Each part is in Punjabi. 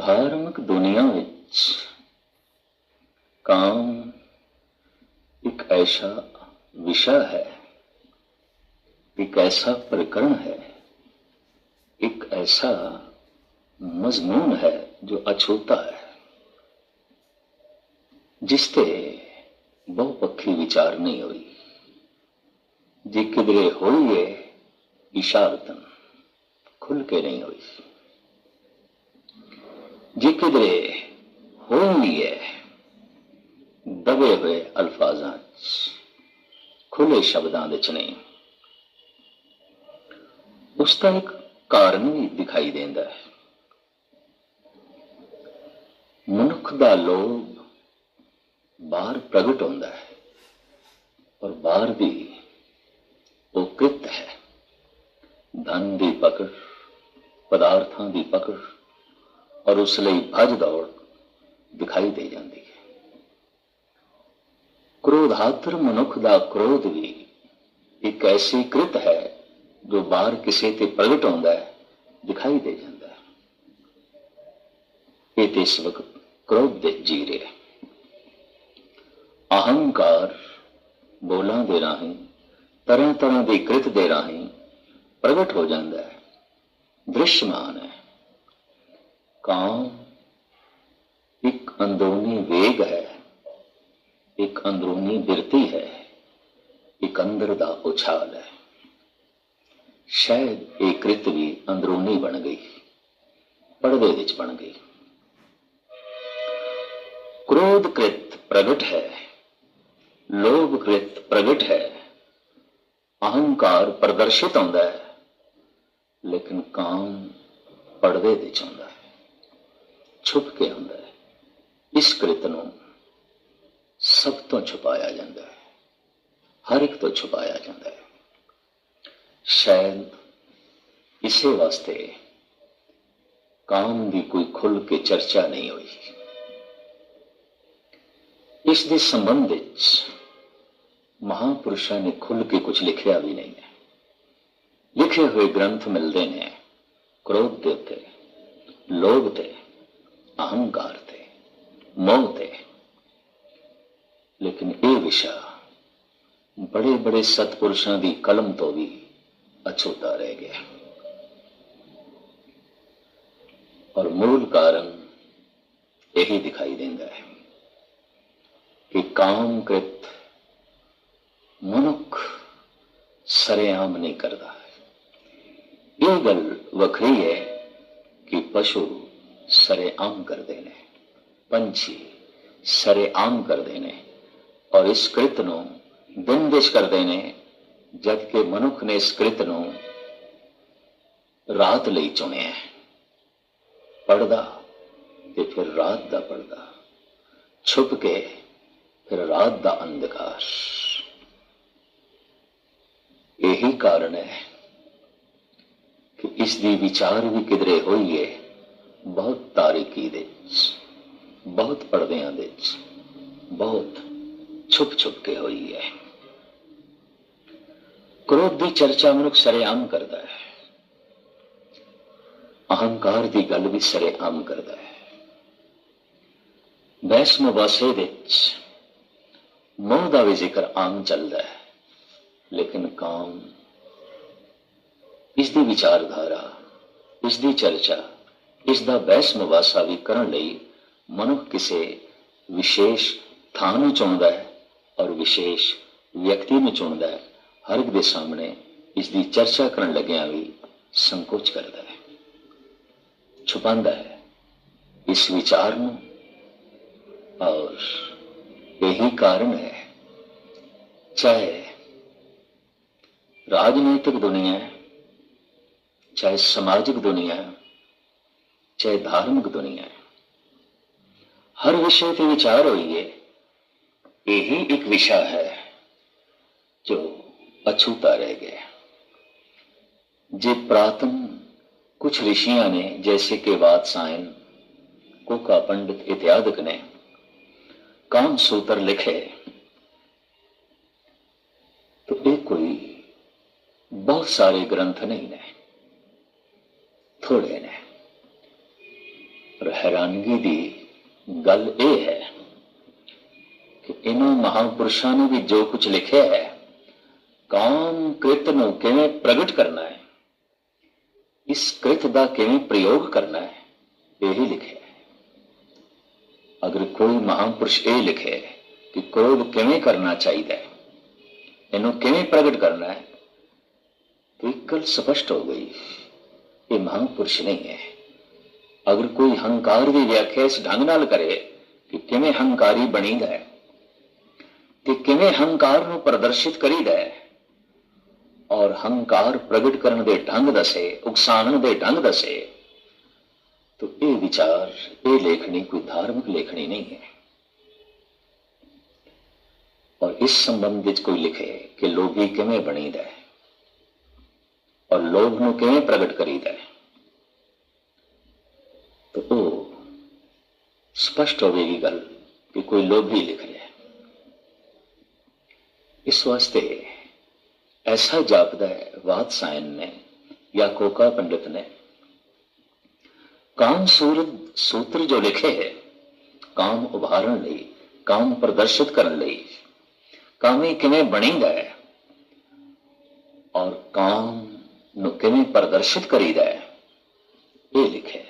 ਧਾਰਮਿਕ ਦੁਨੀਆ ਵਿੱਚ ਕਾਮ ਇੱਕ ਐਸਾ ਵਿਸ਼ਾ ਹੈ ਇੱਕ ਐਸਾ ਪ੍ਰਕਰਨ ਹੈ ਇੱਕ ਐਸਾ ਮਜ਼ਮੂਨ ਹੈ ਜੋ ਅਛੂਤਾ ਹੈ ਜਿਸ ਤੇ ਬਹੁਪੱਖੀ ਵਿਚਾਰ ਨਹੀਂ ਹੋਈ ਜੇ ਕਿਧਰੇ ਹੋਈ ਹੈ ਇਸ਼ਾਰਤਨ ਖੁੱਲ ਕੇ ਨਹੀਂ ਹੋਈ ਜੇ ਕਿਧਰੇ ਹੋਈ ਦਬੇ ਹੋਏ ਅਲਫਾਜ਼ਾਂ 'ਚ ਖੁੱਲੇ ਸ਼ਬਦਾਂ ਵਿੱਚ ਨਹੀਂ ਉਸ ਦਾ ਇੱਕ ਕਾਰਨ ਵੀ ਦਿਖਾਈ ਦਿੰਦਾ ਹੈ ਮਨੁੱਖ ਦਾ ਲੋਭ ਬਾਹਰ ਪ੍ਰਗਟ ਹੁੰਦਾ ਹੈ ਔਰ ਬਾਹਰ ਦੀ ਉਹ ਕਿਰਤ ਹੈ ਧਨ ਦੀ ਪਕੜ ਪਦਾਰਥਾਂ ਦੀ ਪਕੜ ਔਰ ਉਸ ਲਈ ਭੱਜ ਦੌੜ ਦਿਖਾਈ ਦੇ ਜਾਂਦੀ ਹੈ। ਕ੍ਰੋਧਾਤਰ ਮਨੁੱਖ ਦਾ ਕ੍ਰੋਧ ਵੀ ਇੱਕ ਐਸੀ ਕ੍ਰਿਤ ਹੈ, ਜੋ ਬਾਹਰ ਕਿਸੇ ਤੇ ਪ੍ਰਗਟ ਹੁੰਦਾ ਹੈ, ਦਿਖਾਈ ਦੇ ਜਾਂਦਾ ਹੈ। ਇਹ ਤੇ ਇਸ ਵਕਤ ਕ੍ਰੋਧ ਦੇ ਜੀ ਰਿਹਾ ਅਹੰਕਾਰ ਬੋਲਾਂ ਦੇ ਰਾਹੀਂ ਤਰ੍ਹਾਂ ਤਰ੍ਹਾਂ ਦੇ ਕ੍ਰਿਤ ਦੇ ਰਾਹੀਂ ਪ੍ਰਗਟ ਹੋ ਜਾਂਦਾ ਹੈ। ਦ੍ਰਿਸ਼ਮਾਨ ਹੈ। ਕਾਮ ਇੱਕ ਅੰਦਰੂਨੀ ਵੇਗ ਹੈ, ਇੱਕ ਅੰਦਰੂਨੀ ਬਿਰਤੀ ਹੈ, ਇੱਕ ਅੰਦਰ ਦਾ ਉਛਾਲ ਹੈ। ਸ਼ਾਇਦ ਇਹ ਕ੍ਰਿਤ ਵੀ ਅੰਦਰੂਨੀ ਬਣ ਗਈ, ਪਰਦੇ ਵਿੱਚ ਬਣ ਗਈ। ਕ੍ਰੋਧ ਕ੍ਰਿਤ ਪ੍ਰਗਟ ਹੈ, ਲੋਭ ਕ੍ਰਿਤ ਪ੍ਰਗਟ ਹੈ, ਅਹੰਕਾਰ ਪ੍ਰਦਰਸ਼ਿਤ ਹੁੰਦਾ ਹੈ, ਲੇਕਿਨ ਕਾਮ ਪਰਦੇ ਵਿੱਚ ਹੁੰਦਾ ਹੈ। ਛੁਪ ਕੇ ਹੁੰਦਾ ਹੈ ਇਸ ਕ੍ਰਿਤ ਨੂੰ ਸਭ ਤੋਂ ਛੁਪਾਇਆ ਜਾਂਦਾ ਹੈ ਹਰ ਇੱਕ ਤੋਂ ਛੁਪਾਇਆ ਜਾਂਦਾ ਹੈ ਸ਼ਾਇਦ ਇਸੇ ਵਾਸਤੇ ਕਾਮ ਦੀ ਕੋਈ ਖੁੱਲ ਕੇ ਚਰਚਾ ਨਹੀਂ ਹੋਈ ਇਸ ਦੇ ਸੰਬੰਧ ਵਿੱਚ ਮਹਾਪੁਰਸ਼ਾਂ ਨੇ ਖੁੱਲ ਕੇ ਕੁਝ ਲਿਖਿਆ ਵੀ ਨਹੀਂ ਹੈ ਲਿਖੇ ਹੋਏ ਗ੍ਰੰਥ ਮਿਲਦੇ ਨੇ ਕ੍ਰੋਧ ਦੇ ਉੱਤੇ ਲੋਭ ਤੇ ਅਹੰਕਾਰ ਤੇ ਮੋਹ ਤੇ ਲੇਕਿਨ ਇਹ ਵਿਸ਼ਾ ਬੜੇ ਬੜੇ ਸਤਪੁਰਸ਼ਾਂ ਦੀ ਕਲਮ ਤੋਂ ਵੀ ਅਛੂਤਾ ਰਹਿ ਗਿਆ ਔਰ ਮੂਲ ਕਾਰਨ ਇਹੀ ਦਿਖਾਈ ਦਿੰਦਾ ਹੈ ਕਿ ਕਾਮ ਕ੍ਰਿਤ ਮਨੁੱਖ ਸਰੇਆਮ ਨਹੀਂ ਕਰਦਾ ਇਹ ਗੱਲ ਵੱਖਰੀ ਹੈ ਕਿ ਪਸ਼ੂ ਸਰੇਆਮ ਕਰਦੇ ਨੇ। ਪੰਛੀ ਸਰੇਆਮ ਕਰਦੇ ਨੇ ਔਰ ਇਸ ਕ੍ਰਿਤ ਨੂੰ ਬੰਦਿਸ਼ ਕਰਦੇ ਨੇ ਜਦ ਕਿ ਮਨੁੱਖ ਨੇ ਇਸ ਕ੍ਰਿਤ ਨੂੰ ਰਾਤ ਲਈ ਚੁਣਿਆ ਹੈ। ਪੜਦਾ ਤੇ ਫਿਰ ਰਾਤ ਦਾ ਪੜਦਾ ਛੁਪ ਕੇ ਫਿਰ ਰਾਤ ਦਾ ਅੰਧਕਾਰ। ਇਹੀ ਕਾਰਨ ਹੈ ਕਿ ਇਸ ਦੀ ਵਿਚਾਰ ਵੀ ਕਿਧਰੇ ਹੋਈਏ ਬਹੁਤ ਤਾਰੀਕੀ ਦੇ ਬਹੁਤ ਪਰਦਿਆਂ ਦੇ ਵਿੱਚ, ਬਹੁਤ ਛੁਪ ਛੁਪ ਕੇ ਹੋਈ ਹੈ। ਕ੍ਰੋਧ ਦੀ ਚਰਚਾ ਮਨੁੱਖ ਸਰੇਆਮ ਕਰਦਾ ਹੈ। ਅਹੰਕਾਰ ਦੀ ਗੱਲ ਵੀ ਸਰੇਆਮ ਕਰਦਾ ਹੈ। ਬਹਿਸ ਮੁਬਾਸੇ ਵਿੱਚ ਮੋਹ ਦਾ ਵੀ ਜ਼ਿਕਰ ਆਮ ਚੱਲਦਾ ਹੈ, ਲੇਕਿਨ ਕਾਮ, ਇਸ ਦੀ ਵਿਚਾਰਧਾਰਾ, ਇਸ ਦੀ ਚਰਚਾ ਇਸ ਦਾ ਬਹਿਸ ਮੁਬਾਸਾ ਵੀ ਕਰਨ ਲਈ ਮਨੁੱਖ ਕਿਸੇ ਵਿਸ਼ੇਸ਼ ਥਾਂ ਨੂੰ ਚੁਣਦਾ ਹੈ ਔਰ ਵਿਸ਼ੇਸ਼ ਵਿਅਕਤੀ ਨੂੰ ਚੁਣਦਾ ਹੈ ਹਰ ਇੱਕ ਦੇ ਸਾਹਮਣੇ ਇਸ ਦੀ ਚਰਚਾ ਕਰਨ ਲੱਗਿਆਂ ਵੀ ਸੰਕੋਚ ਕਰਦਾ ਹੈ ਛੁਪਾਉਂਦਾ ਹੈ ਇਸ ਵਿਚਾਰ ਨੂੰ ਔਰ ਇਹੀ ਕਾਰਨ ਹੈ ਚਾਹੇ ਰਾਜਨੀਤਿਕ ਦੁਨੀਆ ਹੈ ਚਾਹੇ ਸਮਾਜਿਕ چاہے دھارمک دنیا ہے۔ ہر وشے کے وچار ہوئیے یہی ایک رشا ہے جو اچھوتا رہ گیا۔ جی پراتم کچھ رشیا نے، جیسے کہ وات سائن، کوکا پنڈت اتیادک نے کام سوتر لکھے۔ تو یہ کوئی بہت سارے گرتھ نہیں نے، تھوڑے نے۔ ਪਰ ਹੈਰਾਨਗੀ ਦੀ ਗੱਲ ਇਹ ਹੈ ਕਿ ਇਹਨਾਂ ਮਹਾਪੁਰਸ਼ਾਂ ਨੇ ਵੀ ਜੋ ਕੁਝ ਲਿਖਿਆ ਹੈ ਕਾਮ ਕ੍ਰਿਤ ਨੂੰ ਕਿਵੇਂ ਪ੍ਰਗਟ ਕਰਨਾ ਹੈ ਇਸ ਕ੍ਰਿਤ ਦਾ ਕਿਵੇਂ ਪ੍ਰਯੋਗ ਕਰਨਾ ਹੈ ਇਹੀ ਲਿਖਿਆ ਹੈ ਅਗਰ ਕੋਈ ਮਹਾਪੁਰਸ਼ ਇਹ ਲਿਖੇ ਕਿ ਕ੍ਰੋਧ ਕਿਵੇਂ ਕਰਨਾ ਚਾਹੀਦਾ ਹੈ ਇਹਨੂੰ ਕਿਵੇਂ ਪ੍ਰਗਟ ਕਰਨਾ ਹੈ ਤਾਂ ਇੱਕ ਗੱਲ ਸਪਸ਼ਟ ਹੋ ਗਈ ਇਹ ਮਹਾਪੁਰਸ਼ ਨਹੀਂ ਹੈ ਅਗਰ ਕੋਈ ਹੰਕਾਰ ਦੀ ਵਿਆਖਿਆ ਇਸ ਢੰਗ ਨਾਲ ਕਰੇ ਕਿ ਕਿਵੇਂ ਹੰਕਾਰੀ ਬਣੀਦਾ ਹੈ ਤੇ ਕਿਵੇਂ ਹੰਕਾਰ ਨੂੰ ਪ੍ਰਦਰਸ਼ਿਤ ਕਰੀਦਾ ਹੈ ਔਰ ਹੰਕਾਰ ਪ੍ਰਗਟ ਕਰਨ ਦੇ ਢੰਗ ਦੱਸੇ ਉਕਸਾਉਣ ਦੇ ਢੰਗ ਦੱਸੇ ਤਾਂ ਇਹ ਵਿਚਾਰ ਇਹ ਲੇਖਣੀ ਕੋਈ ਧਾਰਮਿਕ ਲੇਖਣੀ ਨਹੀਂ ਹੈ ਔਰ ਇਸ ਸੰਬੰਧ ਵਿੱਚ ਕੋਈ ਲਿਖੇ ਕਿ ਲੋਭੀ ਕਿਵੇਂ ਬਣੀਦਾ ਹੈ ਔਰ ਲੋਭ ਨੂੰ ਕਿਵੇਂ ਪ੍ਰਗਟ ਕਰੀਦਾ ਹੈ ਤਾਂ ਉਹ ਸਪਸ਼ਟ ਹੋਵੇਗੀ ਗੱਲ ਕਿ ਕੋਈ ਲੋਭੀ ਲਿਖ ਰਿਹਾ ਹੈ ਇਸ ਵਾਸਤੇ ਐਸਾ ਜਾਪਦਾ ਹੈ ਵਾਤਸਾਇਨ ਨੇ ਜਾਂ ਕੋਕਾ ਪੰਡਿਤ ਨੇ ਕਾਮ ਸੂਰਤ ਸੂਤਰ ਜੋ ਲਿਖੇ ਹੈ ਕਾਮ ਉਭਾਰਨ ਲਈ ਕਾਮ ਪ੍ਰਦਰਸ਼ਿਤ ਕਰਨ ਲਈ ਕਾਮੇ ਕਿਵੇਂ ਬਣੀਦਾ ਹੈ ਔਰ ਕਾਮ ਨੂੰ ਕਿਵੇਂ ਪ੍ਰਦਰਸ਼ਿਤ ਕਰੀਦਾ ਹੈ ਇਹ ਲਿਖਿਆ ਹੈ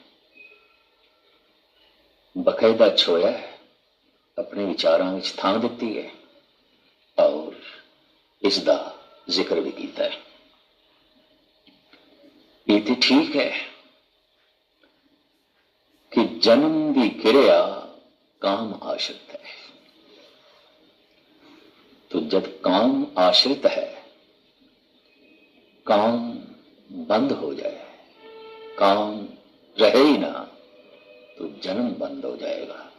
باقاعدہ چھویا ہے، اپنے وچاراں وچ تھان دیتی ہے اور اس دا ذکر بھی کیتا ہے۔ یہ تو ٹھیک ہے کہ جنم دی کریا کام آشرت ہے۔ تو جب کام آشرت ہے، کام بند ہو جائے، کام رہے ہی نہ۔ تو جنم بند ہو جائے گا۔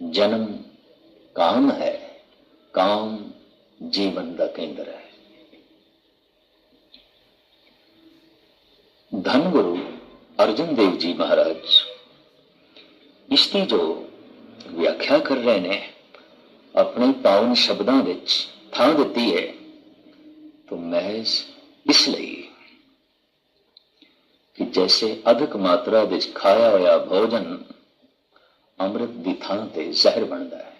جنم کام ہے۔ کام جیون کا کیندر ہے۔ دھن گرو ارجن دیو جی مہاراج، اس کی جو ویاخیا کر رہے ہیں اپنے پاؤن شبدوں تھان دیتی ہے۔ تو محض اس لیے ਕਿ ਜੈਸੇ ਅਧਿਕ ਮਾਤਰਾ ਵਿੱਚ ਖਾਇਆ ਹੋਇਆ ਭੋਜਨ ਅੰਮ੍ਰਿਤ ਦੀ ਥਾਂ ਤੇ ਜ਼ਹਿਰ ਬਣਦਾ ਹੈ,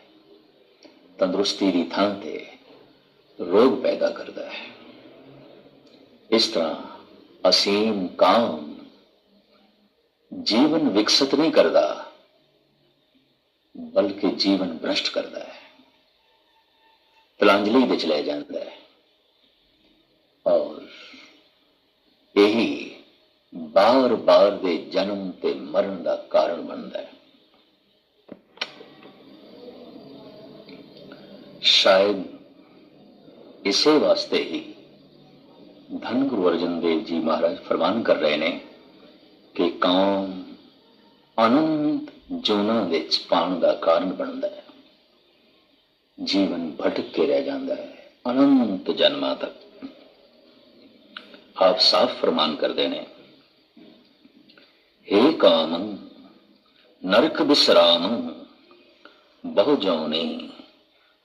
ਤੰਦਰੁਸਤੀ ਦੀ ਥਾਂ ਤੇ ਰੋਗ ਪੈਦਾ ਕਰਦਾ ਹੈ। ਇਸ ਤਰ੍ਹਾਂ ਅਸੀਮ ਕਾਮ ਜੀਵਨ ਵਿਕਸਿਤ ਨਹੀਂ ਕਰਦਾ, ਬਲਕਿ ਜੀਵਨ ਭ੍ਰਸ਼ਟ ਕਰਦਾ ਹੈ। ਤਲਾਂਜਲੀ ਵਿੱਚ ਲੈ ਜਾਂਦਾ ਹੈ। ਔਰ ਇਹੀ ਬਾਰ-ਬਾਰ ਦੇ ਜਨਮ ਤੇ ਮਰਨ ਦਾ ਕਾਰਨ ਬਣਦਾ ਹੈ। ਸ਼ਾਇਦ ਇਸੇ ਵਾਸਤੇ ਹੀ ਧੰਨ ਗੁਰੂ ਅਰਜਨ ਦੇਵ ਜੀ ਮਹਾਰਾਜ ਫਰਮਾਨ ਕਰ ਰਹੇ ਨੇ ਕਿ ਕਾਮ ਅਨੰਤ ਜੋਨਾਂ ਵਿੱਚ ਪਾਣ ਦਾ ਕਾਰਨ ਬਣਦਾ ਹੈ। ਜੀਵਨ ਭਟਕ ਕੇ ਰਹਿ ਜਾਂਦਾ ਹੈ, ਅਨੰਤ ਜਨਮਾਂ ਤੱਕ। ਆਪ ਸਾਫ਼ ਫਰਮਾਨ ਕਰਦੇ ਨੇ हे ਕਾਮ ਨਰਕ ਬਿਸਰਾਮ ਬਹੁ ਜਉਨੇ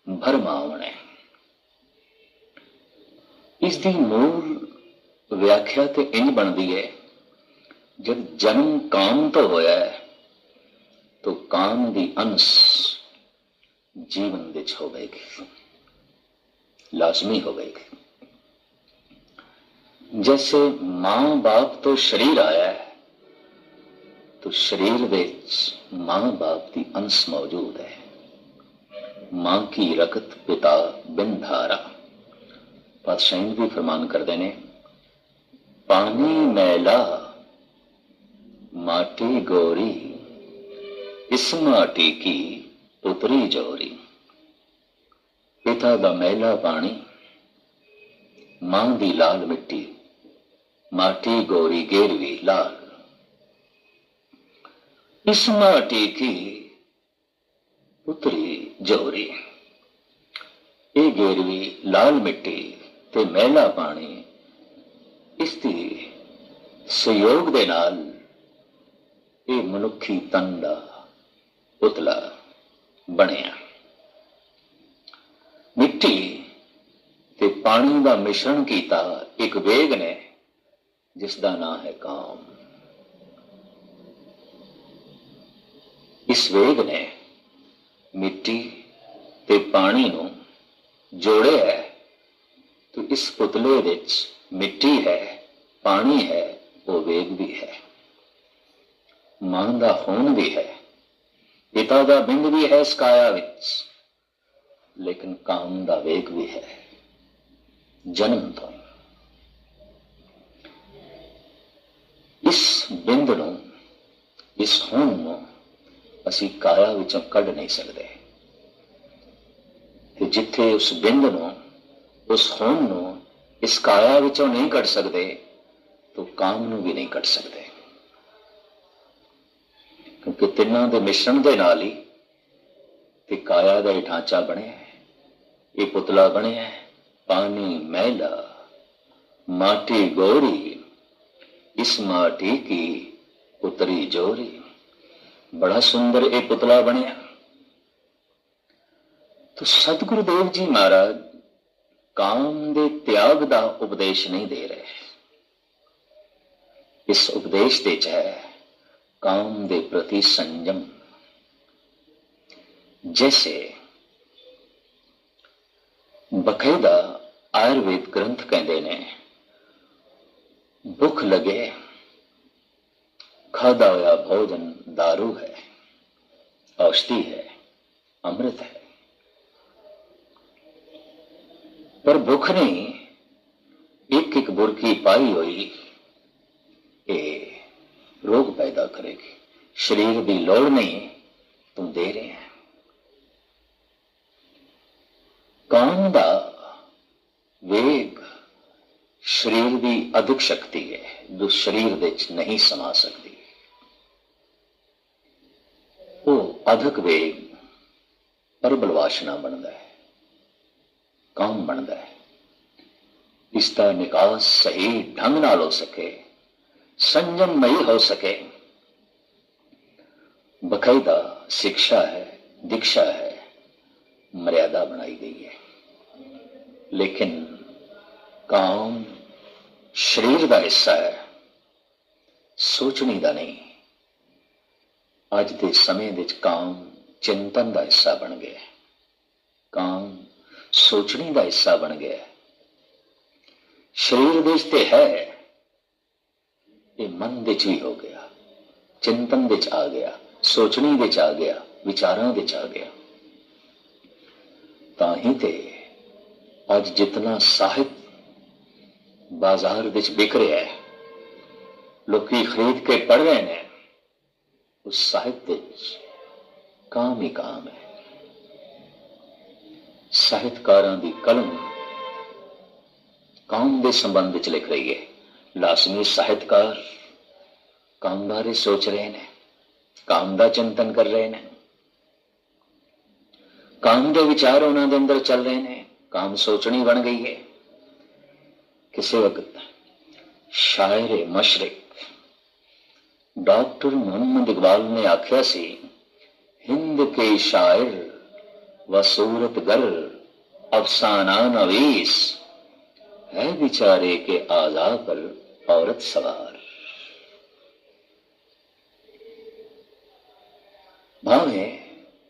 ਭਰਮਾਵਣੇ ਇਸ ਦੀ ਮੂਲ ਵਿਆਖਿਆ ਤੇ ਇੰਜ ਬਣਦੀ ਹੈ ਜਦ ਜਨਮ ਕਾਮ ਤੋਂ ਹੋਇਆ ਹੈ ਤਾਂ ਕਾਮ ਦੀ ਅੰਸ਼ ਜੀਵਨ ਵਿੱਚ ਹੋਵੇਗੀ ਲਾਜ਼ਮੀ ਹੋਵੇਗੀ जैसे मां बाप तो शरीर आया है ਸਰੀਰ ਵਿੱਚ ਮਾਂ-ਬਾਪ ਦੀ ਅੰਸ਼ ਮੌਜੂਦ ਹੈ ਮਾਂ ਕੀ ਰਕਤ ਪਿਤਾ ਬਿਨ ਪਾਤਸ਼ਾਹ ਵੀ ਫਰਮਾਨ ਕਰਦੇ ਨੇ ਪਾਣੀ ਮੈਲਾ ਮਾਟੀ ਗੋਰੀ ਇਸ ਮਾਟੀ ਕੀ ਉਤਰੀ ਜੋਰੀ ਪਿਤਾ ਦਾ ਮੈਲਾ ਪਾਣੀ ਮਾਂ ਦੀ ਲਾਲ ਮਿੱਟੀ ਮਾਟੀ ਗੋਰੀ ਗੇਰਵੀ ਲਾਲ ਇਸ ਮਾਟੀ ਕੀ ਜੋਰੀ ਇਹ ਗੇਰਵੀ ਲਾਲ ਮਿੱਟੀ ਤੇ ਮਹਿਲਾ ਪਾਣੀ ਇਸ ਦੀ ਸਹਿਯੋਗ ਦੇ ਨਾਲ ਇਹ ਮਨੁੱਖੀ ਤਨ ਦਾ ਪੁਤਲਾ ਬਣਿਆ ਮਿੱਟੀ ਤੇ ਪਾਣੀ ਦਾ ਮਿਸ਼ਰਣ ਕੀਤਾ ਇੱਕ ਵੇਗ ਨੇ ਜਿਸ ਦਾ ਨਾਮ ਹੈ ਕਾਮ ਇਸ ਵੇਗ ਨੇ ਮਿੱਟੀ ਤੇ ਪਾਣੀ ਨੂੰ ਜੋੜਿਆ ਹੈ। ਤੇ ਇਸ ਪੁਤਲੇ ਵਿੱਚ ਮਿੱਟੀ ਹੈ, ਪਾਣੀ ਹੈ, ਉਹ ਵੇਗ ਵੀ ਹੈ। ਮਾਂ ਦਾ ਹੋਣ ਵੀ ਹੈ, ਪਿਤਾ ਦਾ ਬਿੰਦ ਵੀ ਹੈ ਇਸ ਕਾਇਆ ਵਿੱਚ, ਲੇਕਿਨ ਕਾਮ ਦਾ ਵੇਗ ਵੀ ਹੈ। ਜਨਮ ਤੋਂ ਇਸ ਬਿੰਦ ਨੂੰ, ਇਸ ਹੋਣ ਨੂੰ ਅਸੀਂ ਕਾਇਆ ਵਿੱਚੋਂ ਕੱਢ ਨਹੀਂ ਸਕਦੇ। ਤੇ ਜਿੱਥੇ ਉਸ ਬਿੰਦ ਨੂੰ, ਉਸ ਹੋਣ ਨੂੰ ਇਸ ਕਾਇਆ ਵਿੱਚੋਂ ਨਹੀਂ ਕੱਢ ਸਕਦੇ, ਤਾਂ ਕਾਮ ਨੂੰ ਵੀ ਨਹੀਂ ਕੱਢ ਸਕਦੇ। ਕਿਉਂਕਿ ਤਿੰਨਾਂ ਦੇ ਮਿਸ਼ਰਣ ਦੇ ਨਾਲ ਹੀ ਤੇ ਕਾਇਆ ਦਾ ਇਹ ਢਾਂਚਾ ਬਣਿਆ ਹੈ। ਇਹ ਪੁਤਲਾ ਬਣਿਆ ਹੈ। ਪਾਣੀ ਮੈਲਾ ਮਾਟੀ, ਗੋਰੀ, ਇਸ ਮਾਟੀ ਕੀ ਉਤਰੀ ਜੋਰੀ। ਬੜਾ ਸੁੰਦਰ ਇਹ ਪੁਤਲਾ ਬਣਿਆ तो सदगुरु देव जी महाराज काम ਦੇ ਤਿਆਗ ਦਾ ਉਪਦੇਸ਼ ਨਹੀਂ ਦੇ ਰਹੇ ਇਸ ਉਪਦੇਸ਼ ਦੇ ਚ ਹੈ ਕਾਮ ਦੇ ਪ੍ਰਤੀ ਸੰਜਮ ਜੈਸੇ ਬਕਾਇਦਾ ਆਯੁਰਵੇਦ ਗ੍ਰੰਥ ਕਹਿੰਦੇ ਨੇ ਭੁੱਖ ਲਗੇ ਖਾਦਾ ਹੋਇਆ ਭੋਜਨ दारू ਹੈ ਔਸ਼ਧੀ ਹੈ ਅੰਮ੍ਰਿਤ ਹੈ ਪਰ ਭੁੱਖ ਨਹੀਂ ਇੱਕ ਇੱਕ ਬੁਰਕੀ ਪਾਈ ਹੋਈ ਇਹ ਰੋਗ ਪੈਦਾ ਕਰੇਗੀ ਸਰੀਰ ਦੀ ਲੋੜ ਨਹੀਂ ਤੁਮ ਦੇ ਰਹੇ ਹੈ ਕਾਮ ਦਾ ਵੇਗ ਸਰੀਰ ਦੀ ਅਧਿਕ ਸ਼ਕਤੀ ਹੈ ਜੋ ਸਰੀਰ ਵਿੱਚ ਨਹੀਂ ਸਮਾ ਸਕਦੀ ادھک ویگ ਪਰਬਲ ਵਾਸ਼ਨਾ بنتا ہے کام بنتا ہے اس کا نکاس صحیح ڈھنگ نال ہو سکے سنجم نہیں ہو سکے باقاعدہ سکشا ہے دکشا ہے مریادہ بنائی گئی ہے لیکن کام شریر کا حصہ ہے سوچنی کا نہیں ਅੱਜ ਦੇ ਸਮੇਂ ਵਿੱਚ ਕਾਮ ਚਿੰਤਨ ਦਾ ਹਿੱਸਾ ਬਣ ਗਿਆ ਕਾਮ ਸੋਚਣੀ ਦਾ ਹਿੱਸਾ ਬਣ ਗਿਆ ਸਰੀਰ ਵਿੱਚ ਤੇ ਹੈ, ਇਹ ਮਨ ਵਿੱਚ ਵੀ ਹੋ ਗਿਆ, ਚਿੰਤਨ ਵਿੱਚ ਆ ਗਿਆ, ਸੋਚਣੀ ਵਿੱਚ ਆ ਗਿਆ, ਵਿਚਾਰਾਂ ਵਿੱਚ ਆ ਗਿਆ। ਤਾਂ ਹੀ ਤੇ ਅੱਜ ਜਿਤਨਾ ਸਾਹਿਤ ਬਾਜ਼ਾਰ ਵਿੱਚ ਵਿਕ ਰਿਹਾ ਹੈ, ਲੋਕੀ ਖਰੀਦ ਕੇ ਪੜ ਰਹੇ ਨੇ ਉਸ ਸਾਹਿਤ ਵਿੱਚ ਕਾਮ ਹੀ ਕਾਮ ਹੈ ਸਾਹਿਤਕਾਰਾਂ ਦੀ ਕਲਮ ਕਾਮ ਦੇ ਸੰਬੰਧ ਵਿੱਚ ਲਿਖ ਰਹੀ ਹੈ ਲਾਜ਼ਮੀ ਸਾਹਿਤਕਾਰ ਕਾਮ ਬਾਰੇ ਸੋਚ ਰਹੇ ਨੇ ਕਾਮ ਦਾ ਚਿੰਤਨ ਕਰ ਰਹੇ ਨੇ ਕਾਮ ਦੇ ਵਿਚਾਰ ਉਹਨਾਂ ਦੇ ਅੰਦਰ ਚੱਲ ਰਹੇ ਨੇ ਕਾਮ ਸੋਚਣੀ ਬਣ ਗਈ ਹੈ ਕਿਸੇ ਵਕਤ ਸ਼ਾਇਰ ਮਸ਼ਰਕ ڈاکٹر محمد اقبال نے آخیا سی، ہند کے شاعر و سورت گر افسانہ نویس ہے بیچارے کے آزا پر عورت سوار۔ بھاوے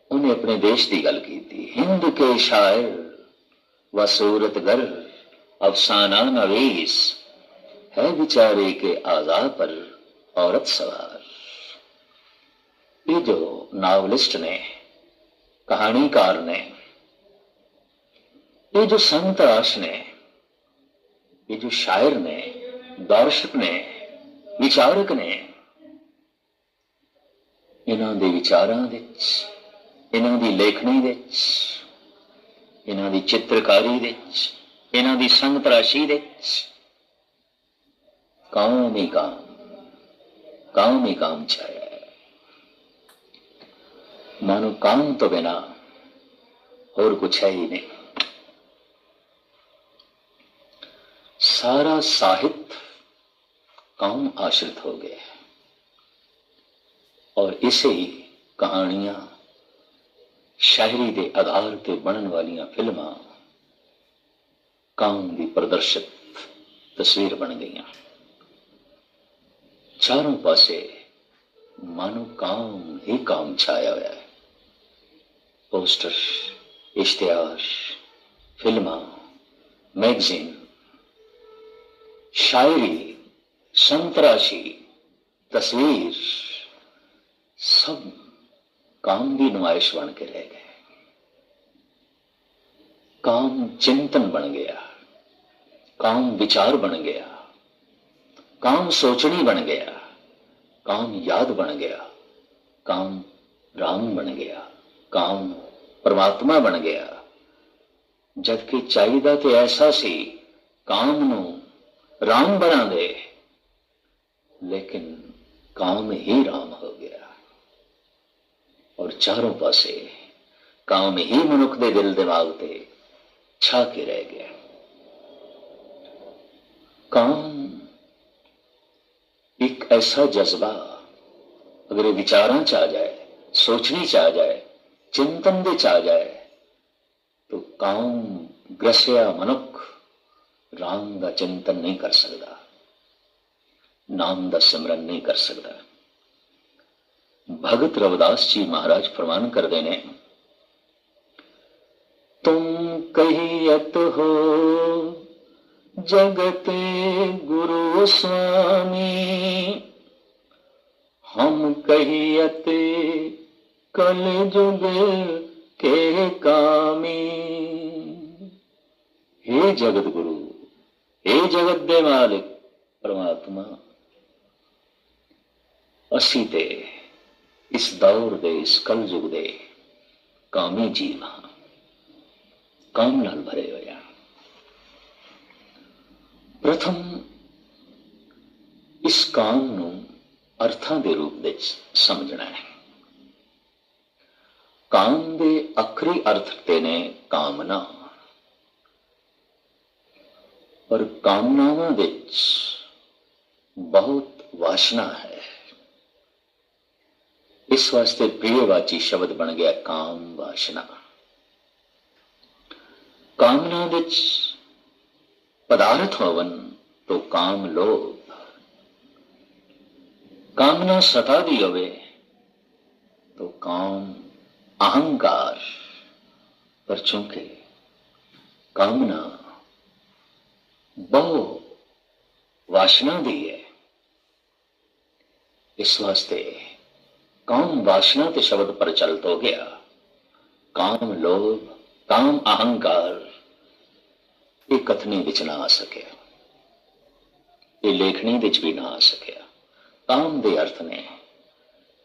انہیں اپنے دیش کی گل کی تھی۔ ہند کے شاعر و سورت گر افسانہ نویس ہے بیچارے کے آزا پر عورت سوار یہ جو ناولسٹ نے کہانی کار نے، یہ جو سنگ تراش نے، یہ جو شاعر نے، دارشک نے، وچارک نے ਇਹਨਾਂ دے ਵਿਚਾਰਾਂ ਵਿੱਚ ਇਹਨਾਂ دی ਲੇਖਣੀ ਵਿੱਚ ਇਹਨਾਂ دی چترکاری ਵਿੱਚ ਇਹਨਾਂ دی ਸੰਗ ਤਰਾਸ਼ੀ ਵਿੱਚ ਕਾਮ ਹੀ کام ہی کام چھایا ہے مانو کام تو بنا اور کچھ ہے ہی نہیں۔ سارا ساہت کام آشرت ہو گیا ہے اور اسے ہی کہانیاں شاعری دے آدھار تے بنن والیاں فلماں کام دی پردرشت تصویر بن گئیاں۔ چاروں پاسے مانو کام ہی کام چھایا છાયા ہے پوسٹر اشتہار ફિલ્મા میگزین شاعری سنتراشی تصویر سب کام بھی نمائش بن کے رہ گئے کام چنتن بن گیا کام بچار بن گیا کام سوچنی بن گیا کام یاد بن گیا، کام رام بن گیا، کام پرماتما بن گیا۔ جبکہ چاہیے تو ایسا سی کام نو رام بنا دے، لیکن کام ہی رام ہو گیا۔ اور چاروں پاسے کام ہی منک دے دل دماغ تے چھا کے رہ گیا۔ کام ایسا جذبہ اگر یہ وچاراں چاہ جائے، سوچنے چاہ جائے، چنتن دے چاہ جائے، تو کام گرسیا منک رام دا چنتن نہیں کر سکتا، نام دا سمرن نہیں کر سکتا۔ بھگت رویداس جی مہاراج فرمان کر دینے تم کہیت ہو ਨੇ ਤੁਮ ਕਹੀਅਤ ਹੋ ਜਗਤੇ ਗੁਰੂ ਸੁਆਮੀ ਹਮ ਕਹੀਅਤ ਕਲ ਜੁਗ ਕੇ ਕਾਮੀ हे जगत गुरु हे ਜਗਤ ਦੇ ਮਾਲਿਕ ਪ੍ਰਮਾਤਮਾ ਅਸੀਂ ਤੇ ਇਸ ਦੌਰ ਦੇ ਇਸ ਕਲਯੁਗ ਦੇ ਕਾਮੀ ਜੀਵ ਹਾਂ ਕਾਮ ਨਾਲ ਭਰੇ ਹੋਏ ਹਾਂ ਪ੍ਰਥਮ ਇਸ ਕਾਮ ਨੂੰ ਅਰਥਾਂ ਦੇ ਰੂਪ ਵਿੱਚ ਸਮਝਣਾ ਹੈ। ਕਾਮ ਦੇ ਅਖਰੀ ਅਰਥ ਤੇ ਨੇ ਕਾਮਨਾ। ਪਰ ਕਾਮਨਾਵਾਂ ਵਿੱਚ ਬਹੁਤ ਵਾਸ਼ਨਾ ਹੈ। ਇਸ ਵਾਸਤੇ ਪ੍ਰਿਯਵਾਚੀ ਸ਼ਬਦ ਬਣ ਗਿਆ ਕਾਮ ਵਾਸ਼ਨਾ। ਕਾਮਨਾ ਵਿੱਚ پدارت ہومنا سطح ہو چونکہ کامنا بہ واشنا ہے اس واسطے کام واشنا کے شبد پرچلت ہو گیا کام لوب کام اہنکار ਇਹ ਕਥਨੀ ਵਿੱਚ ਨਾ ਆ ਸਕਿਆ। ਇਹ ਲੇਖਣੀ ਵਿੱਚ ਵੀ ਨਾ ਆ ਸਕਿਆ। ਕਾਮ ਦੇ ਅਰਥ ਨੇ।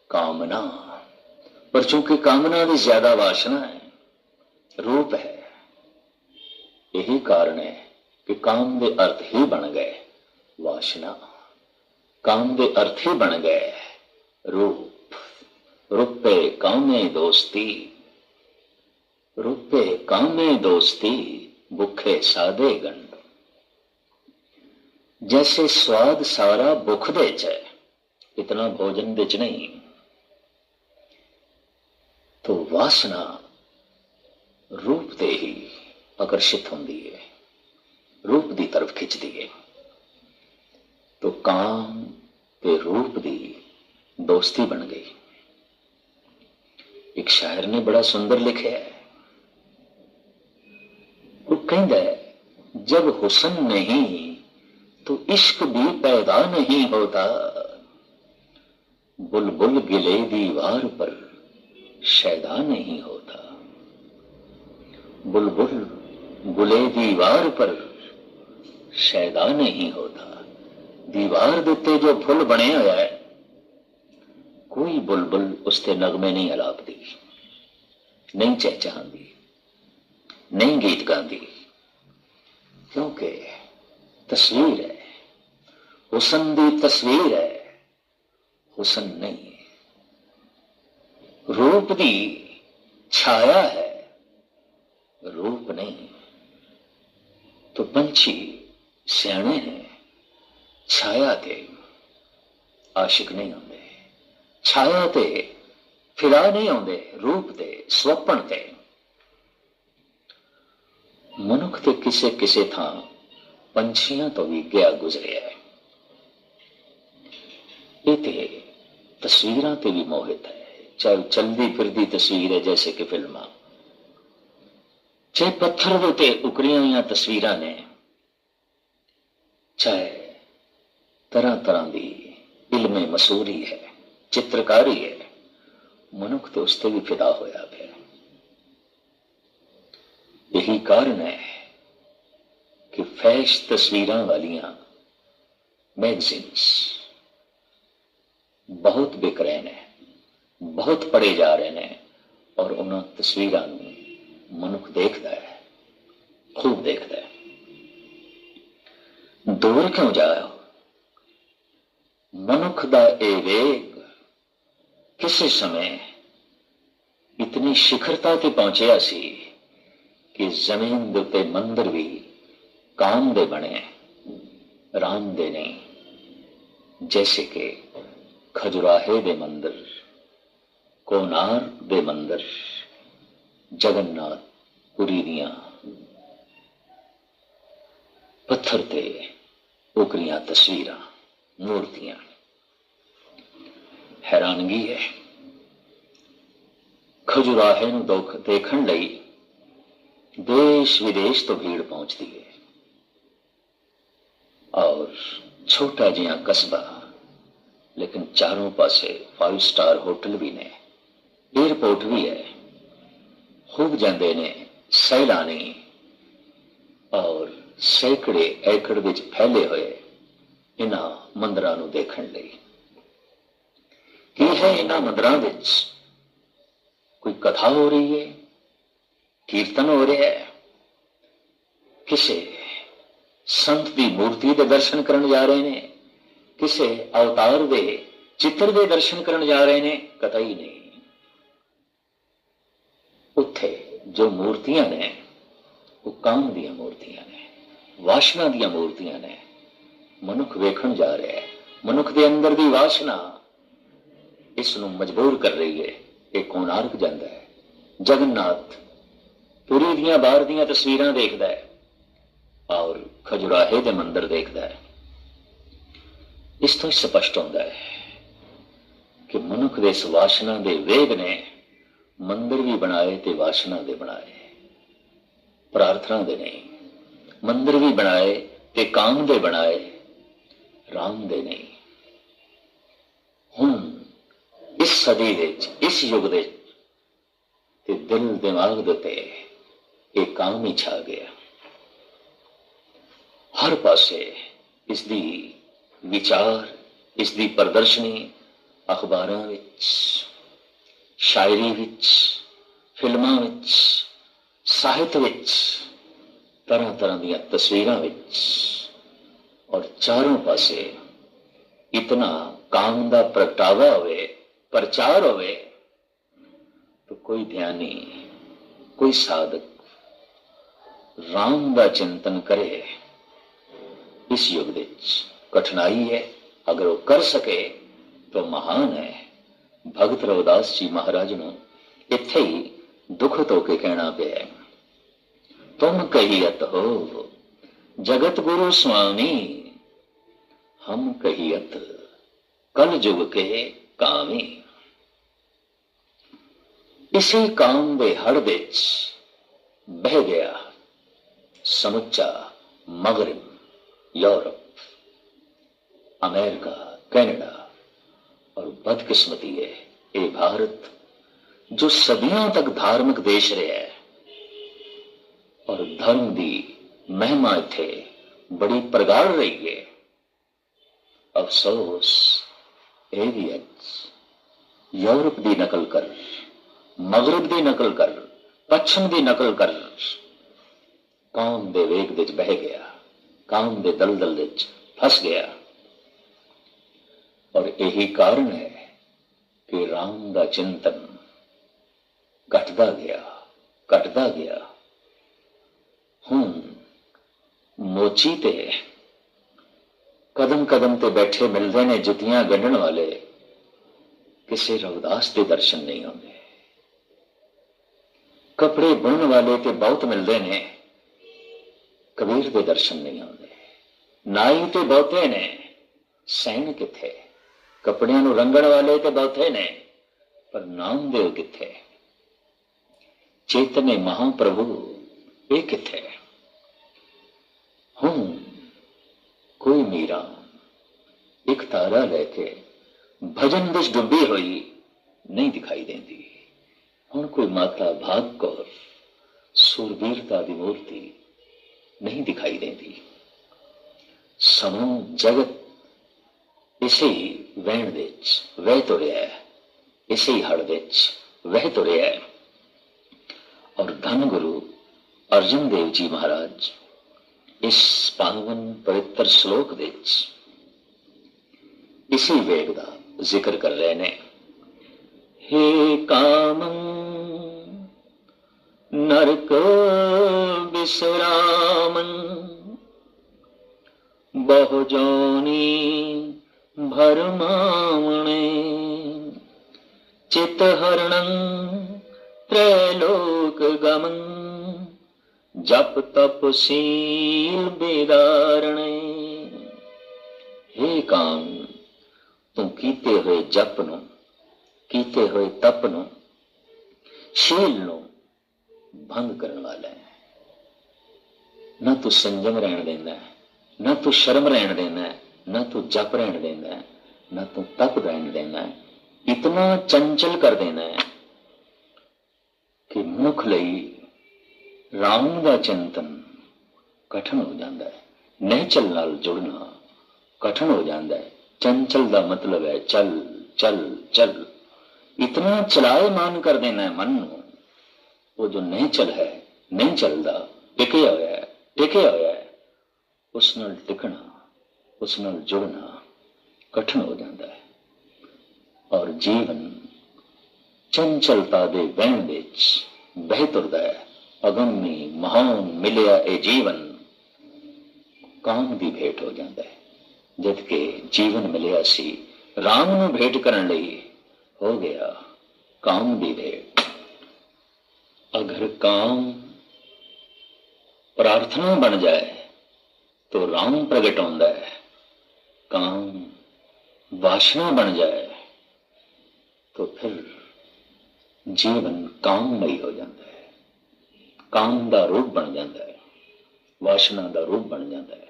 ਕਾਮਨਾ। ਪਰ ਚूंकि ਕਾਮਨਾ ਦੀ ਜ਼ਿਆਦਾ ਵਾਸ਼ਨਾ ਹੈ, ਰੂਪ ਹੈ। ਇਹੀ ਕਾਰਨ ਹੈ ਕਿ ਕਾਮ ਦੇ ਅਰਥ ਹੀ ਬਣ ਗਏ, ਵਾਸ਼ਨਾ। ਕਾਮ ਦੇ ਅਰਥ ਹੀ ਬਣ ਗਏ, ਰੂਪ। ਰੂਪੇ ਕਾਮੇ ਦੋਸਤੀ। ਰੂਪੇ ਕਾਮੇ ਦੋਸਤੀ। بکھے سادے گن۔ جیسے سواد سارا بخ دے چے اتنا بھوجن بچ نہیں۔ تو واسنا روپ دے ہی آکرشت ہوں دیئے، روپ دی طرف کھچ دیئے۔ تو کام پہ روپ دی دوستی بن گئی۔ ایک شاعر نے بڑا سندر لکھا ہے۔ رنگ ہے۔ جب حسن نہیں، تو عشق بھی پیدا نہیں ہوتا۔ بلبل گلے دیوار پر شیدا نہیں ہوتا۔ بلبل گلے دیوار پر شیدا نہیں ہوتا۔ دیوار دیتے جو پھل بنے ہوا ہے کوئی بلبل اس کے نغمے نہیں الاپ دی نہیں چہچہ دی نہیں گیت گاندی۔ ਗੀਤ ਗਾਉਂਦੀ ਕਿਉਂਕਿ ਤਸਵੀਰ ਹੈ ਹੁਸਨ ਦੀ ਤਸਵੀਰ ਹੈ ਹੁਸਨ ਨਹੀਂ ਹੈ ਰੂਪ ਦੀ ਛਾਇਆ ਹੈ ਰੂਪ ਨਹੀਂ तो पंछी ਸਿਆਣੇ ਨੇ ਛਾਇਆ ਤੇ ਆਸ਼ਿਕ ਨਹੀਂ ਹੁੰਦੇ ਛਾਇਆ ਤੇ ਫਿਰਾ ਨਹੀਂ ਆਉਂਦੇ ਰੂਪ ਤੇ ਸਵਪਨ ਤੇ ਮਨੁੱਖ ਤੇ ਕਿਸੇ ਕਿਸੇ ਥਾਂ ਪੰਛੀਆਂ ਤੋਂ ਵੀ ਗਿਆ ਗੁਜ਼ਰਿਆ ਹੈ। ਇਹ ਤੇ ਤਸਵੀਰਾਂ ਤੇ ਵੀ ਮੋਹਿਤ ਹੈ। ਚਾਹੇ ਚਲਦੀ ਫਿਰਦੀ ਤਸਵੀਰ ਹੈ ਜੈਸੇ ਕਿ ਫਿਲਮਾਂ। ਚਾਹੇ ਪੱਥਰ ਦੇ ਉੱਤੇ ਉਕਰੀਆਂ ਹੋਈਆਂ ਤਸਵੀਰਾਂ ਨੇ। ਚਾਹੇ ਤਰ੍ਹਾਂ ਤਰ੍ਹਾਂ ਦੀ ਇਲਮੇ ਮਸੂਰੀ ਹੈ, ਚਿੱਤਰਕਾਰੀ ਹੈ। ਮਨੁੱਖ ਤੇ ਉਸ ਤੇ ਵੀ ਫਿਦਾ ਹੋਇਆ ਪਿਆ। ਇਹੀ ਕਾਰਨ ਹੈ ਕਿ ਫੈਸ਼ ਤਸਵੀਰਾਂ ਵਾਲੀਆਂ ਮੈਗਜ਼ੀਨਸ ਬਹੁਤ ਵਿਕ ਰਹੇ ਨੇ, ਬਹੁਤ ਪੜੇ ਜਾ ਰਹੇ ਨੇ ਔਰ ਉਹਨਾਂ ਤਸਵੀਰਾਂ ਨੂੰ ਮਨੁੱਖ ਦੇਖਦਾ ਹੈ, ਖੂਬ ਦੇਖਦਾ ਹੈ। ਦੂਰ ਕਿਉਂ ਜਾਇਆ ਮਨੁੱਖ ਦਾ ਇਹ ਵੇਗ ਕਿਸੇ ਸਮੇਂ ਇਤਨੀ ਸ਼ਿਖਰਤਾ ਤੇ ਪਹੁੰਚਿਆ ਸੀ ਕਿ ਜ਼ਮੀਨ ਦੇ ਉੱਤੇ ਮੰਦਰ ਵੀ ਕਾਮ ਦੇ ਬਣੇ ਰਾਮ ਦੇ ਨਹੀਂ ਜੈਸੇ ਕਿ ਖਜੁਰਾਹੇ ਦੇ ਮੰਦਰ ਕੋਨਾਰ ਦੇ ਮੰਦਰ ਜਗਨਨਾਥ ਪੁਰੀ ਦੀਆਂ ਪੱਥਰ ਤੇ ਉਕਰੀਆਂ ਤਸਵੀਰਾਂ ਮੂਰਤੀਆਂ ਹੈਰਾਨਗੀ ਹੈ ਖਜੁਰਾਹੇ ਨੂੰ ਦੁੱਖ ਦੇਖਣ ਲਈ دیش ودیش تو بھیڑ پہنچتی ہے۔ اور چھوٹا جہاں قصبہ، لیکن چاروں پاسے فائیو سٹار ہوٹل بھی نے۔ ایئرپورٹ بھی ہے۔ خوب جاندے نے سیلانی۔ اور سینکڑے ایکڑ ਵਿੱਚ ਫੈਲੇ ਹੋਏ ਇਹਨਾਂ ਮੰਦਰਾਂ ਨੂੰ ਦੇਖਣ ਲਈ ਕੀ ਹੈ ਇਹਨਾਂ ਮੰਦਰਾਂ ਵਿੱਚ ਕੋਈ ਕਥਾ ਹੋ ਰਹੀ ਕੀਰਤਨ ਹੋ ਰਿਹਾ ਹੈ। ਕਿਸੇ ਸੰਤ ਦੀ ਮੂਰਤੀ ਦੇ ਦਰਸ਼ਨ ਕਰਨ ਜਾ ਰਹੇ ਨੇ, ਕਿਸੇ ਅਵਤਾਰ ਦੇ ਚਿੱਤਰ ਦੇ ਦਰਸ਼ਨ ਕਰਨ ਜਾ ਰਹੇ ਨੇ, ਕਤਈ ਨਹੀਂ। ਉੱਥੇ ਜੋ ਮੂਰਤੀਆਂ ਨੇ, ਉਹ ਕਾਮ ਦੀਆਂ ਮੂਰਤੀਆਂ ਨੇ, ਵਾਸ਼ਨਾ ਦੀਆਂ ਮੂਰਤੀਆਂ ਨੇ, ਮਨੁੱਖ ਵੇਖਣ ਜਾ ਰਿਹਾ ਹੈ। ਮਨੁੱਖ ਦੇ ਅੰਦਰ ਦੀ ਵਾਸ਼ਨਾ ਇਸ ਨੂੰ ਮਜਬੂਰ ਕਰ ਰਹੀ ਹੈ। ਇਹ ਕੋਨਾਰਕ ਜਾਂਦਾ ਹੈ? ਜਗਨਨਾਥ ਪੁਰੀ ਦੀਆਂ ਬਾਹਰ ਦੀਆਂ ਤਸਵੀਰਾਂ ਦੇਖਦਾ ਹੈ ਔਰ ਖਜੁਰਾਹੇ ਦੇ ਮੰਦਰ ਦੇਖਦਾ ਹੈ। ਇਸ ਤੋਂ ਸਪਸ਼ਟ ਹੁੰਦਾ ਹੈ ਕਿ ਮਨੁੱਖ ਦੇ ਇਸ ਵਾਸ਼ਨਾ ਦੇ ਵੇਗ ਨੇ ਮੰਦਰ ਵੀ ਬਣਾਏ ਤੇ ਵਾਸ਼ਨਾ ਦੇ ਬਣਾਏ। ਪ੍ਰਾਰਥਨਾ ਦੇ ਨਹੀਂ, ਮੰਦਰ ਵੀ ਬਣਾਏ ਤੇ ਕਾਮ ਦੇ ਬਣਾਏ, ਰਾਮ ਦੇ ਨਹੀਂ। ਹੁਣ ਇਸ ਸਦੀ ਵਿੱਚ, ਇਸ ਯੁੱਗ ਦੇ ਤੇ ਦਿਲ ਦਿਮਾਗ ਦੇ ਉੱਤੇ ਇਹ ਹੀ ਛਾ ਗਿਆ ਹਰ ਪਾਸੇ ਇਸ ਦੀ ਵਿਚਾਰ ਇਸ ਦੀ ਪ੍ਰਦਰਸ਼ਨੀ ਅਖਬਾਰਾਂ ਵਿੱਚ ਸ਼ਾਇਰੀ ਵਿੱਚ ਫਿਲਮਾਂ ਵਿੱਚ ਸਾਹਿਤ ਵਿੱਚ ਤਰ੍ਹਾਂ ਤਰ੍ਹਾਂ ਦੀਆਂ ਤਸਵੀਰਾਂ ਵਿੱਚ ਔਰ ਚਾਰੋਂ ਪਾਸੇ ਇਤਨਾ ਕਾਮ ਦਾ ਪ੍ਰਗਟਾਵਾ ਹੋਵੇ ਪ੍ਰਚਾਰ ਹੋਵੇ ਤਾਂ ਕੋਈ ਧਿਆਨੀ ਕੋਈ ਸਾਧਕ ਰਾਮ ਦਾ ਚਿੰਤਨ ਕਰੇ ਇਸ ਯੁੱਗ ਵਿੱਚ ਕਠਿਨਾਈ ਹੈ ਅਗਰ ਉਹ ਕਰ ਸਕੇ ਤਾਂ ਮਹਾਨ ਹੈ ਭਗਤ ਰਵਿਦਾਸ ਜੀ ਮਹਾਰਾਜ ਨੂੰ ਇੱਥੇ ਹੀ ਦੁਖਤ ਹੋ ਕੇ ਕਹਿਣਾ ਪਿਆ ਹੈ। ਤੁਮ ਕਹੀਅਤ ਹੋ ਜਗਤ ਗੁਰੂ ਸੁਆਮੀ ਹਮ ਕਹੀਅਤ ਕਲ ਜੁਗ ਕੇ ਕਾਮੀ ਇਸੇ ਕਾਮ ਦੇ ਹੜ ਵਿੱਚ ਬਹਿ ਗਿਆ سمچا مغرب، یورپ، امریکہ، کینیڈا اور بدقسمتی ہے۔ اے بھارت، جو صدیوں تک دھارمک دیش رہے ہیں اور دھرم دی مہما تھے، بڑی پرگار رہی ہے۔ افسوس ایریج یورپ دی نقل کر، مغرب دی نقل کر، پچھم دی نقل کر۔ ਕਾਮ ਦੇ ਵੇਗ ਵਿੱਚ ਬਹਿ ਗਿਆ। ਕਾਮ ਦੇ ਦਲਦਲ ਵਿੱਚ ਫਸ ਗਿਆ। ਔਰ ਇਹੀ ਕਾਰਨ ਹੈ ਕਿ ਰਾਮ ਦਾ ਚਿੰਤਨ ਘਟਦਾ ਗਿਆ ਘਟਦਾ ਗਿਆ। ਹੁਣ ਮੋਚੀ ਤੇ ਕਦਮ ਕਦਮ ਤੇ ਬੈਠੇ ਮਿਲਦੇ ਨੇ ਜੁੱਤੀਆਂ ਗੰਢਣ ਵਾਲੇ। ਕਿਸੇ ਰਵਿਦਾਸ ਦੇ ਦਰਸ਼ਨ ਨਹੀਂ ਹੁੰਦੇ ਕਪੜੇ ਬੁਣਨ ਵਾਲੇ ਤੇ ਬਹੁਤ ਮਿਲਦੇ ਨੇ। ਕਬੀਰ ਦੇ ਦਰਸ਼ਨ ਨਹੀਂ ਹੁੰਦੇ ਨਾਈ ਤੇ ਬਹੁਤੇ ਨੇ ਸੈਣ ਕਿੱਥੇ ਕੱਪੜਿਆਂ ਨੂੰ ਰੰਗਣ ਵਾਲੇ ਤੇ ਬਹੁਤੇ ਨੇ ਪਰ ਨਾਮ ਦੇਵ ਕਿੱਥੇ ਚੇਤਨੇ ਮਹਾਪ੍ਰਭੂ ਇਹ ਕਿੱਥੇ ਹੁਣ ਕੋਈ ਮੀਰਾ ਇੱਕ ਤਾਰਾ ਲੈ ਕੇ ਭਜਨ ਵਿੱਚ ਡੁੱਬੀ ਹੋਈ ਨਹੀਂ ਦਿਖਾਈ ਦਿੰਦੀ ਹੁਣ ਕੋਈ ਮਾਤਾ ਭਾਗ ਕੌਰ ਸੁਰਬੀਰਤਾ ਦੀ ਮੂਰਤੀ ਨਹੀਂ ਦਿਖਾਈ ਦਿੰਦੀ ਸਮੂਹ ਜਗਤ ਇਸੇ ਵਹਿਣ ਵਿੱਚ ਵਹਿ ਤੁਰਿਆ ਹੈ ਇਸੇ ਹੜ ਵਿੱਚ ਵਹਿ ਤੁਰਿਆ ਹੈ ਔਰ ਧੰਨ ਗੁਰੂ ਅਰਜਨ ਦੇਵ ਜੀ ਮਹਾਰਾਜ ਇਸ ਪਾਵਨ ਪਵਿੱਤਰ ਸ਼ਲੋਕ ਵਿੱਚ ਇਸੇ ਵੇਗ ਦਾ ਜ਼ਿਕਰ ਕਰ ਰਹੇ ਨੇ ਹੇ ਕਾਮੰ ਨਰਕ سرامن رام بہجونی برما چت تر لوک گمن، جپ تپ سیل بیدارن ہی کام تم کیتے ہوئے جپ کیتے ہوئے تپ نو، شیل والے ہیں۔ ਨਾ ਤੂੰ ਸੰਜਮ ਰਹਿਣ ਦਿੰਦਾ, ਨਾ ਤੂੰ ਸ਼ਰਮ ਰਹਿਣ ਦਿੰਦਾ, ਨਾ ਤੂੰ ਜਪ ਰਹਿਣ ਦਿੰਦਾ, ਨਾ ਤੂੰ ਤਪ ਰਹਿਣ ਦਿੰਦਾ, ਇਤਨਾ ਚੰਚਲ ਕਰ ਦੇਣਾ ਹੈ ਕਿ ਮਨੁੱਖ ਲਈ ਰਾਮ ਦਾ ਚਿੰਤਨ ਕਠਨ ਹੋ ਜਾਂਦਾ ਹੈ। ਨਹਿਚਲ ਨਾਲ ਜੁੜਨਾ ਕਠਨ ਹੋ ਜਾਂਦਾ ਹੈ। ਚੰਚਲ ਦਾ ਮਤਲਬ ਹੈ ਚੱਲ ਚੱਲ ਚੱਲ। ਇਤਨਾ ਚਲਾਏ ਮਾਨ ਕਰ ਦੇਣਾ ਮਨ ਨੂੰ, ਉਹ ਜੋ ਨਹੀਂ ਚਲ ਹੈ ਨਹੀਂ ਚੱਲਦਾ ਟਿਕਿਆ ਹੋਇਆ ਹੈ ਹੋਇਆ ਹੈ, ਉਸ ਨਾਲ ਟਿਕਣਾ, ਉਸ ਨਾਲ ਜੁੜਨਾ ਕਠਿਨ ਹੋ ਜਾਂਦਾ ਹੈ। ਔਰ ਜੀਵਨ ਚੰਚਲਤਾ ਦੇ ਵਹਿਣ ਵਿੱਚ ਬਹਿ ਤੁਰਦਾ ਹੈ। ਅਗੰਮੀ ਮਹਾਨ ਮਿਲਿਆ ਇਹ ਜੀਵਨ ਕਾਮ ਦੀ ਭੇਟ ਹੋ ਜਾਂਦਾ ਹੈ। ਜਦ ਕਿ ਜੀਵਨ ਮਿਲਿਆ ਸੀ, ਰਾਮ ਨੂੰ ਭੇਟ ਕਰਨ ਲਈ ਹੋ ਗਿਆ ਕਾਮ ਦੀ ਭੇਟ। ਅਗਰ ਕਾਮ ਪ੍ਰਾਰਥਨਾ ਬਣ ਜਾਏ तो राम प्रकट होता है काम वासना बन जाए तो फिर जीवन काममई हो जाता है काम ਦਾ ਰੂਪ ਬਣ ਜਾਂਦਾ ਹੈ ਵਾਸ਼ਨਾ ਦਾ ਰੂਪ ਬਣ ਜਾਂਦਾ ਹੈ